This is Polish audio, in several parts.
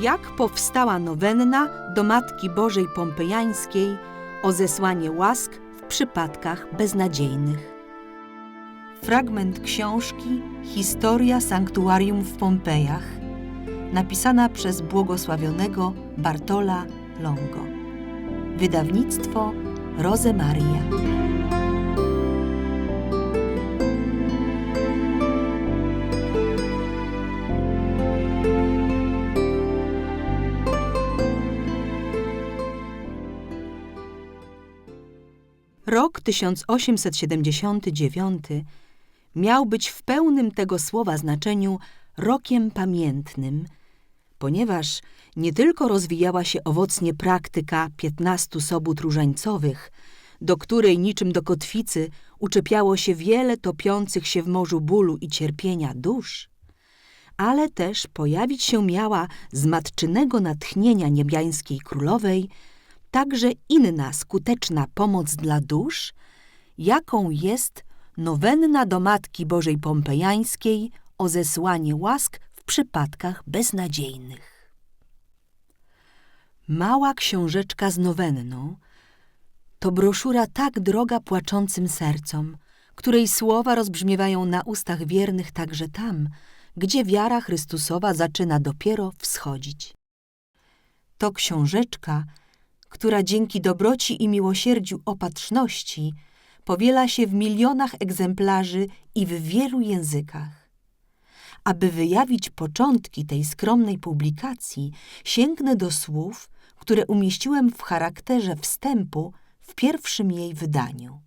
Jak powstała nowenna do Matki Bożej Pompejańskiej o zesłanie łask przypadkach beznadziejnych. Fragment książki Historia Sanktuarium w Pompejach, napisana przez błogosławionego Bartola Longo. Wydawnictwo Rosemaria. Rok 1879 miał być w pełnym tego słowa znaczeniu rokiem pamiętnym, ponieważ nie tylko rozwijała się owocnie praktyka piętnastu sobót różańcowych, do której niczym do kotwicy uczepiało się wiele topiących się w morzu bólu i cierpienia dusz, ale też pojawić się miała z matczynego natchnienia niebiańskiej królowej także inna skuteczna pomoc dla dusz, jaką jest nowenna do Matki Bożej Pompejańskiej o zesłanie łask w przypadkach beznadziejnych. Mała książeczka z nowenną to broszura tak droga płaczącym sercom, której słowa rozbrzmiewają na ustach wiernych także tam, gdzie wiara Chrystusowa zaczyna dopiero wschodzić. To książeczka, która dzięki dobroci i miłosierdziu opatrzności powiela się w milionach egzemplarzy i w wielu językach. Aby wyjawić początki tej skromnej publikacji, sięgnę do słów, które umieściłem w charakterze wstępu w pierwszym jej wydaniu.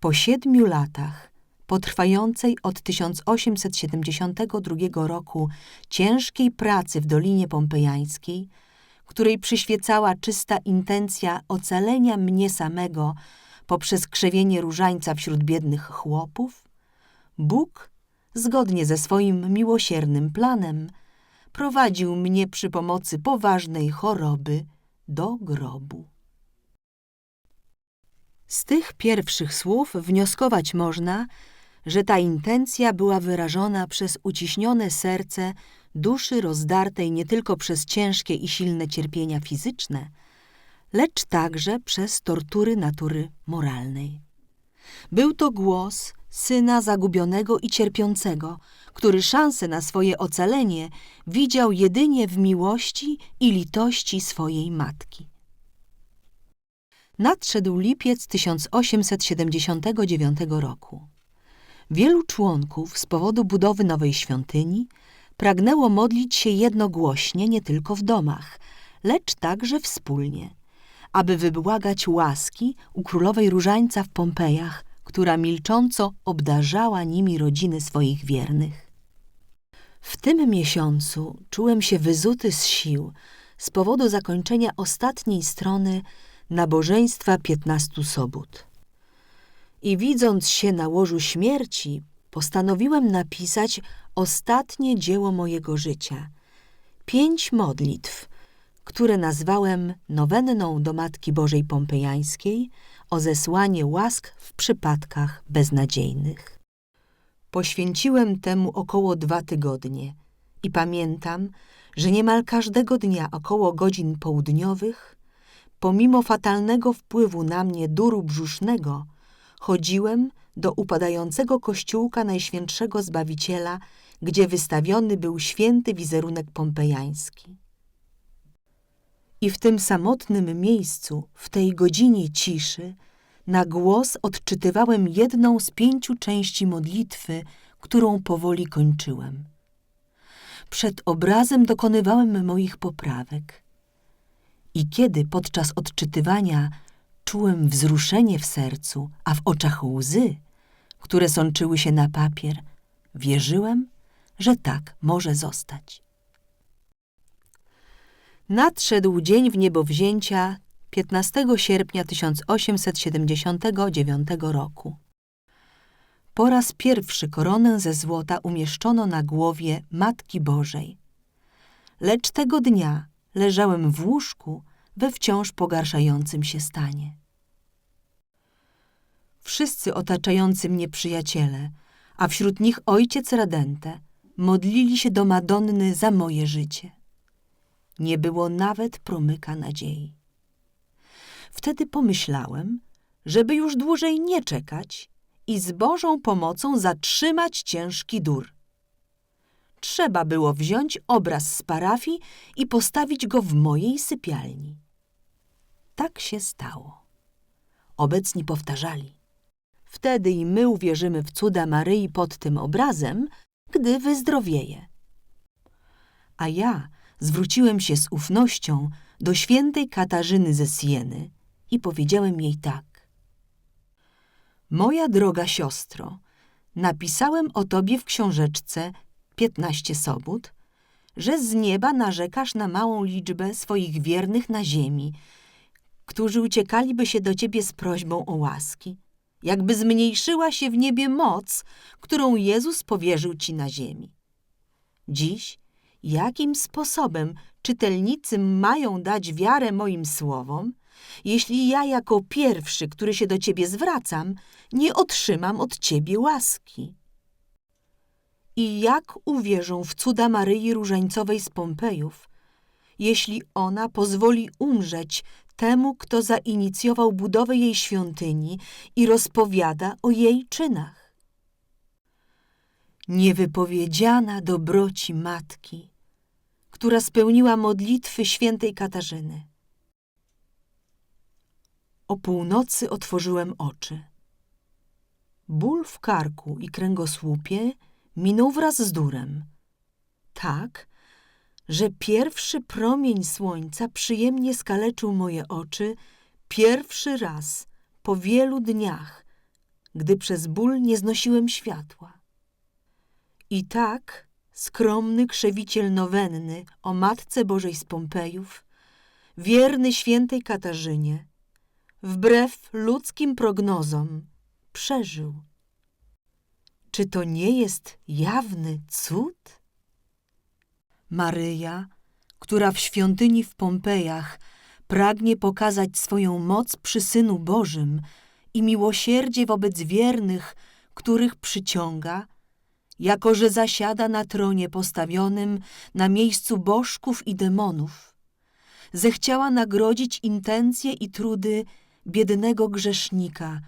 Po siedmiu latach, po trwającej od 1872 roku ciężkiej pracy w Dolinie Pompejańskiej, której przyświecała czysta intencja ocalenia mnie samego poprzez krzewienie różańca wśród biednych chłopów, Bóg, zgodnie ze swoim miłosiernym planem, prowadził mnie przy pomocy poważnej choroby do grobu. Z tych pierwszych słów wnioskować można, że ta intencja była wyrażona przez uciśnione serce duszy rozdartej nie tylko przez ciężkie i silne cierpienia fizyczne, lecz także przez tortury natury moralnej. Był to głos syna zagubionego i cierpiącego, który szansę na swoje ocalenie widział jedynie w miłości i litości swojej matki. Nadszedł lipiec 1879 roku. Wielu członków z powodu budowy nowej świątyni pragnęło modlić się jednogłośnie nie tylko w domach, lecz także wspólnie, aby wybłagać łaski u królowej Różańca w Pompejach, która milcząco obdarzała nimi rodziny swoich wiernych. W tym miesiącu czułem się wyzuty z sił z powodu zakończenia ostatniej strony nabożeństwa piętnastu sobót. I widząc się na łożu śmierci, postanowiłem napisać ostatnie dzieło mojego życia. Pięć modlitw, które nazwałem nowenną do Matki Bożej Pompejańskiej o zesłanie łask w przypadkach beznadziejnych. Poświęciłem temu około dwa tygodnie i pamiętam, że niemal każdego dnia około godzin południowych, pomimo fatalnego wpływu na mnie duru brzusznego, chodziłem do upadającego kościółka Najświętszego Zbawiciela, gdzie wystawiony był święty wizerunek pompejański. I w tym samotnym miejscu, w tej godzinie ciszy, na głos odczytywałem jedną z pięciu części modlitwy, którą powoli kończyłem. Przed obrazem dokonywałem moich poprawek. I kiedy podczas odczytywania czułem wzruszenie w sercu, a w oczach łzy, które sączyły się na papier, wierzyłem, że tak może zostać. Nadszedł dzień w niebowzięcia 15 sierpnia 1879 roku. Po raz pierwszy koronę ze złota umieszczono na głowie Matki Bożej. Lecz tego dnia leżałem w łóżku we wciąż pogarszającym się stanie. Wszyscy otaczający mnie przyjaciele, a wśród nich ojciec Radente, modlili się do Madonny za moje życie. Nie było nawet promyka nadziei. Wtedy pomyślałem, żeby już dłużej nie czekać i z Bożą pomocą zatrzymać ciężki dur. Trzeba było wziąć obraz z parafii i postawić go w mojej sypialni. Tak się stało. Obecni powtarzali. Wtedy i my uwierzymy w cuda Maryi pod tym obrazem, gdy wyzdrowieje. A ja zwróciłem się z ufnością do świętej Katarzyny ze Sieny i powiedziałem jej tak. Moja droga siostro, napisałem o tobie w książeczce 15 sobót, że z nieba narzekasz na małą liczbę swoich wiernych na ziemi, którzy uciekaliby się do ciebie z prośbą o łaski, jakby zmniejszyła się w niebie moc, którą Jezus powierzył ci na ziemi. Dziś, jakim sposobem czytelnicy mają dać wiarę moim słowom, jeśli ja jako pierwszy, który się do ciebie zwracam, nie otrzymam od ciebie łaski? I jak uwierzą w cuda Maryi Różańcowej z Pompejów, jeśli ona pozwoli umrzeć temu, kto zainicjował budowę jej świątyni i rozpowiada o jej czynach? Niewypowiedziana dobroci matki, która spełniła modlitwy świętej Katarzyny. O północy otworzyłem oczy. Ból w karku i kręgosłupie minął wraz z durem. Tak, że pierwszy promień słońca przyjemnie skaleczył moje oczy pierwszy raz po wielu dniach, gdy przez ból nie znosiłem światła. I tak skromny krzewiciel nowenny o Matce Bożej z Pompejów, wierny świętej Katarzynie, wbrew ludzkim prognozom, przeżył. Czy to nie jest jawny cud? Maryja, która w świątyni w Pompejach pragnie pokazać swoją moc przy Synu Bożym i miłosierdzie wobec wiernych, których przyciąga, jako że zasiada na tronie postawionym na miejscu bożków i demonów, zechciała nagrodzić intencje i trudy biednego grzesznika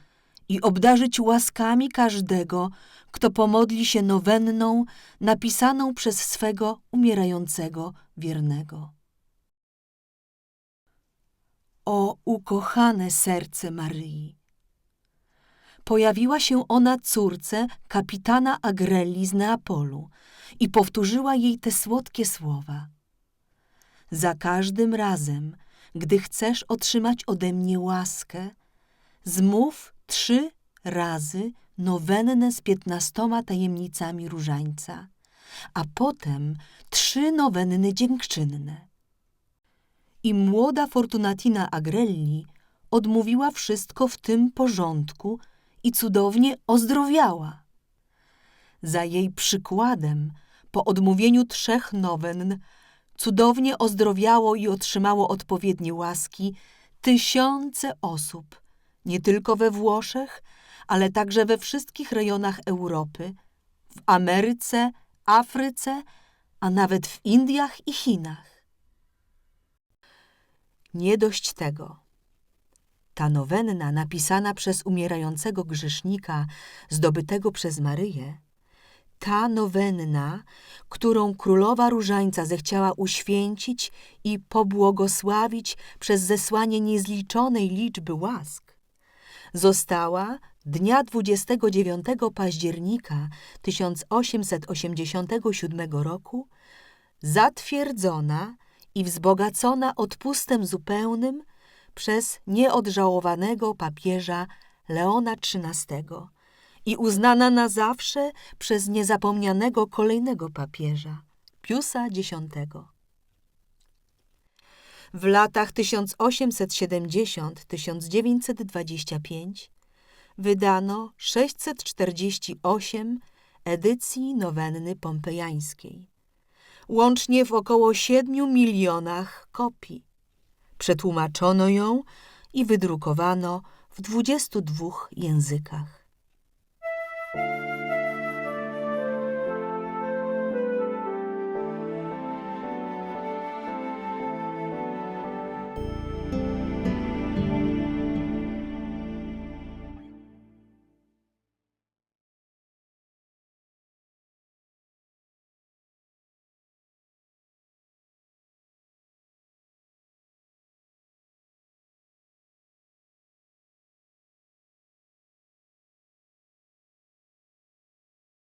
i obdarzyć łaskami każdego, kto pomodli się nowenną napisaną przez swego umierającego wiernego. O ukochane serce Maryi! Pojawiła się ona córce kapitana Agrelli z Neapolu i powtórzyła jej te słodkie słowa. Za każdym razem, gdy chcesz otrzymać ode mnie łaskę, zmów trzy razy nowennę z piętnastoma tajemnicami różańca, a potem trzy nowenny dziękczynne. I młoda Fortunatina Agrelli odmówiła wszystko w tym porządku i cudownie ozdrowiała. Za jej przykładem, po odmówieniu trzech nowen, cudownie ozdrowiało i otrzymało odpowiednie łaski tysiące osób, nie tylko we Włoszech, ale także we wszystkich rejonach Europy, w Ameryce, Afryce, a nawet w Indiach i Chinach. Nie dość tego. Ta nowenna napisana przez umierającego grzesznika, zdobytego przez Maryję, ta nowenna, którą królowa różańca zechciała uświęcić i pobłogosławić przez zesłanie niezliczonej liczby łask, została dnia 29 października 1887 roku zatwierdzona i wzbogacona odpustem zupełnym przez nieodżałowanego papieża Leona XIII i uznana na zawsze przez niezapomnianego kolejnego papieża, Piusa X. W latach 1870-1925 wydano 648 edycji nowenny pompejańskiej, łącznie w około 7 milionach kopii. Przetłumaczono ją i wydrukowano w 22 językach.